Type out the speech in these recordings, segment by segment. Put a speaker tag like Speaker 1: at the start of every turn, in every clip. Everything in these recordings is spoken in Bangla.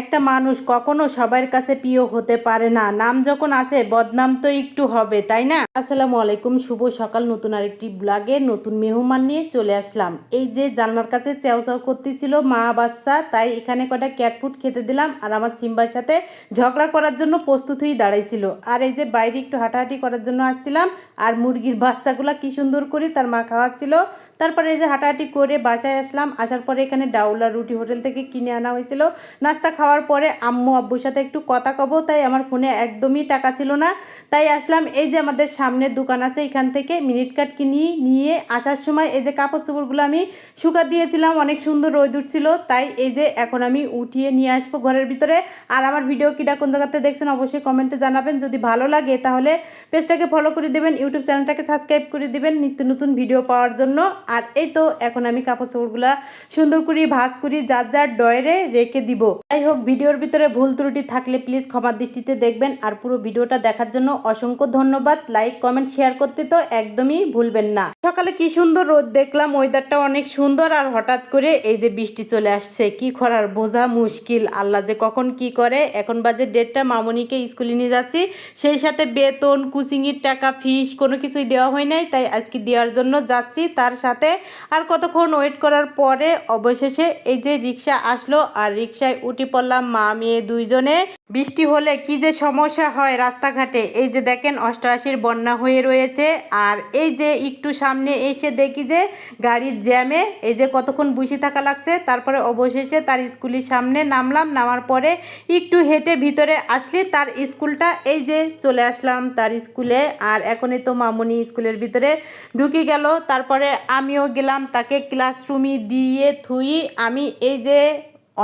Speaker 1: একটা মানুষ কখনো সবার কাছে প্রিয় হতে পারে না। নাম যখন আছে বদনাম তো একটু হবে, তাই না? আসসালামু আলাইকুম, শুভ সকাল। নতুন আরেকটি ব্লগে নতুন মেহমান নিয়ে চলে আসলাম। এই যে জানলার কাছে চেও চেও করতেছিল মা বাচ্চা, তাই এখানে কটা ক্যাট ফুড খেতে দিলাম আর আমার সিম্বার সাথে ঝগড়া করার জন্য প্রস্তুত হয়ে দাঁড়াইছিল। আর এই যে বাইরে একটু হাঁটাহাঁটি করার জন্য আসছিলাম আর মুরগির বাচ্চাগুলা কি সুন্দর করে তার মা খাওয়াচ্ছিল। তারপরে এই যে হাঁটাহাঁটি করে বাসায় আসলাম। আসার পরে এখানে ডাউলা রুটি হোটেল থেকে কিনে আনা হয়েছিল। নাস্তা খাওয়ার পরে আম্মু আব্বুর সাথে একটু কথা কব, তাই আমার ফোনে একদমই টাকা ছিল না। তাই আসলাম, এই যে আমাদের সামনে দোকান আছে, এখান থেকে মিনিট কাট কিনি, নিয়ে আসার সময় এই যে কাপড় চোপড়গুলো আমি শুকা দিয়েছিলাম, অনেক সুন্দর রোদ উঠছিল। তাই এই যে এখন আমি উঠিয়ে নিয়ে আসব ঘরের ভিতরে। আর আমার ভিডিও কিটা কোন জায়গাতে দেখছেন, অবশ্যই কমেন্টে জানাবেন। যদি ভালো লাগে, তাহলে পেজটাকে ফলো করে দেবেন ইউটিউব চ্যানেলটাকে সাবস্ক্রাইব করে দিবেন, নিত্য নতুন ভিডিও পাওয়ার জন্য। আর এই তো এখন আমি কাপড় চোপড়গুলা সুন্দর করে ভাজ করি, যার যার ডয়ারে রেখে দিব। যাই হোক ভিডিওর ভিতরে ভুল ত্রুটি থাকলে প্লিজ ক্ষমার দৃষ্টিতে দেখবেন। আর পুরো ভিডিওটা দেখার জন্য অসংখ্য ধন্যবাদ। লাইক কমেন্ট শেয়ার করতে তো একদমই ভুলবেন না। সকালে কি সুন্দর রোদ দেখলাম ওয়েদারটা অনেক সুন্দর আর হঠাৎ করে এই যে বৃষ্টি চলে আসছে, কি করার? বোঝা মুশকিল। আল্লাহ যে কখন কি করে, এখন বাজে ডেটটা মামনিকে স্কুলে নিয়ে যাচ্ছি। সেই সাথে বেতন, কুচিংয়ের টাকা ফিস কোনো কিছুই দেওয়া হয় নাই, তাই আজকে দেওয়ার জন্য যাচ্ছি তার সাথে। আর কতক্ষণ ওয়েট করার পরে অবশেষে এই যে রিক্সা আসলো, আর রিক্সায় উঠে পড়লাম মা, মেয়ে দুইজনে, বৃষ্টি হলে কি যে সমস্যা হয় রাস্তাঘাটে? এই যে দেখেন, অষ্টআশির বন্যা হয়ে রয়েছে। আর এই যে একটু সামনে এসে দেখি যে গাড়ির জ্যামে, এই যে কতক্ষণ বসে থাকা লাগছে, তারপরে অবশেষে তার স্কুলের সামনে নামলাম। নামার পরে একটু হেঁটে ভিতরে আসলে তার স্কুলটা এই যে চলে আসলাম তার স্কুলে। আর এখনই তো মামুনি স্কুলের ভিতরে ঢুকে গেল। তারপরে আমিও গেলাম তাকে ক্লাসরুমে দিয়ে থুই। আমি এই যে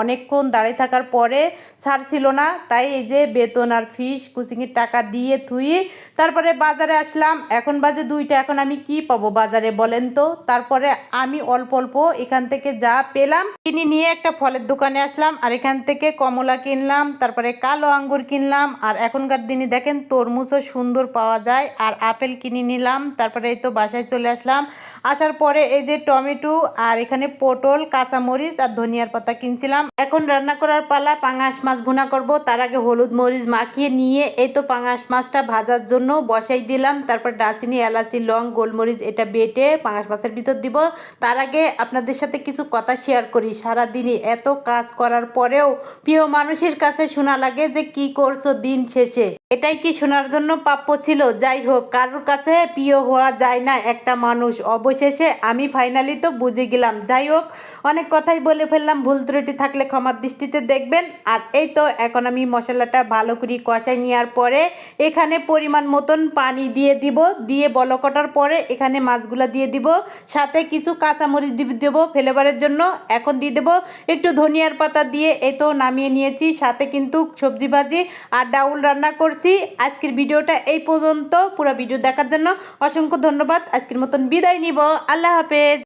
Speaker 1: অনেকক্ষণ দাঁড়িয়ে থাকার পরে ছাড় ছিল না। তাই এই যে বেতন আর ফিস কোচিংয়ের টাকা দিয়ে থুই, তারপরে বাজারে আসলাম। এখন বাজে দুইটা, এখন আমি কি পাবো বাজারে বলেন তো? তারপরে আমি অল্প অল্প এখান থেকে যা পেলাম, কিনে নিয়ে একটা ফলের দোকানে আসলাম। আর এখান থেকে কমলা কিনলাম, তারপরে কালো আঙ্গুর কিনলাম। আর এখনকার দিনে দেখেন তরমুজও সুন্দর পাওয়া যায়। আর আপেল কিনে নিলাম, তারপরে এই তো বাসায় চলে আসলাম। আসার পরে এই যে টমেটো, আর এখানে পটল, কাঁচামরিচ আর ধনিয়ার পাতা কিনছিলাম। এখন রান্না করার পালা, পাঙাশ মাছ ভুনা করব। তার আগে হলুদ মরিচ মাখিয়ে নিয়ে এই তো পাঙাশ মাছটা ভাজার জন্য বসাই দিলাম। তারপর ডাচিনি এলাচি, লং, গোলমরিচ এটা বেটে পাঙাশ মাছের ভিতর দিব। তার আগে আপনাদের সাথে কিছু কথা শেয়ার করি। সারা দিনে এত কাজ করার পরেও প্রিয় মানুষের কাছে শোনা লাগে যে কি করছ দিন শেষে। এটাই কি শোনার জন্য প্রাপ্য ছিল? যাই হোক, কারোর কাছে প্রিয় হওয়া যায় না একটা মানুষ। অবশেষে আমি ফাইনালি তো বুঝে গেলাম। যাই হোক, অনেক কথাই বলে ফেললাম। ভুল ত্রুটি থাকলে ক্ষমার দৃষ্টিতে দেখবেন। আর এই তো, এখন আমি মশলাটা ভালো করে কষাই নেওয়ার পরে এখানে পরিমাণ মতন পানি দিয়ে দিব। দিয়ে বলকটার পরে এখানে মাছগুলা দিয়ে দিব। সাথে কিছু কাঁচামরিচ দিয়ে দেবো ফ্লেভারের জন্য। এখন দিয়ে দেবো একটু ধনিয়ার পাতা দিয়ে। এই তো, নামিয়ে নিয়েছি। সাথে কিন্তু সবজি ভাজি আর ডাউল রান্না করছি। আজকের ভিডিওটা এই পর্যন্ত। পুরো ভিডিও দেখার জন্য অসংখ্য ধন্যবাদ। আজকের মতন বিদায় নিব। আল্লাহ হাফেজ।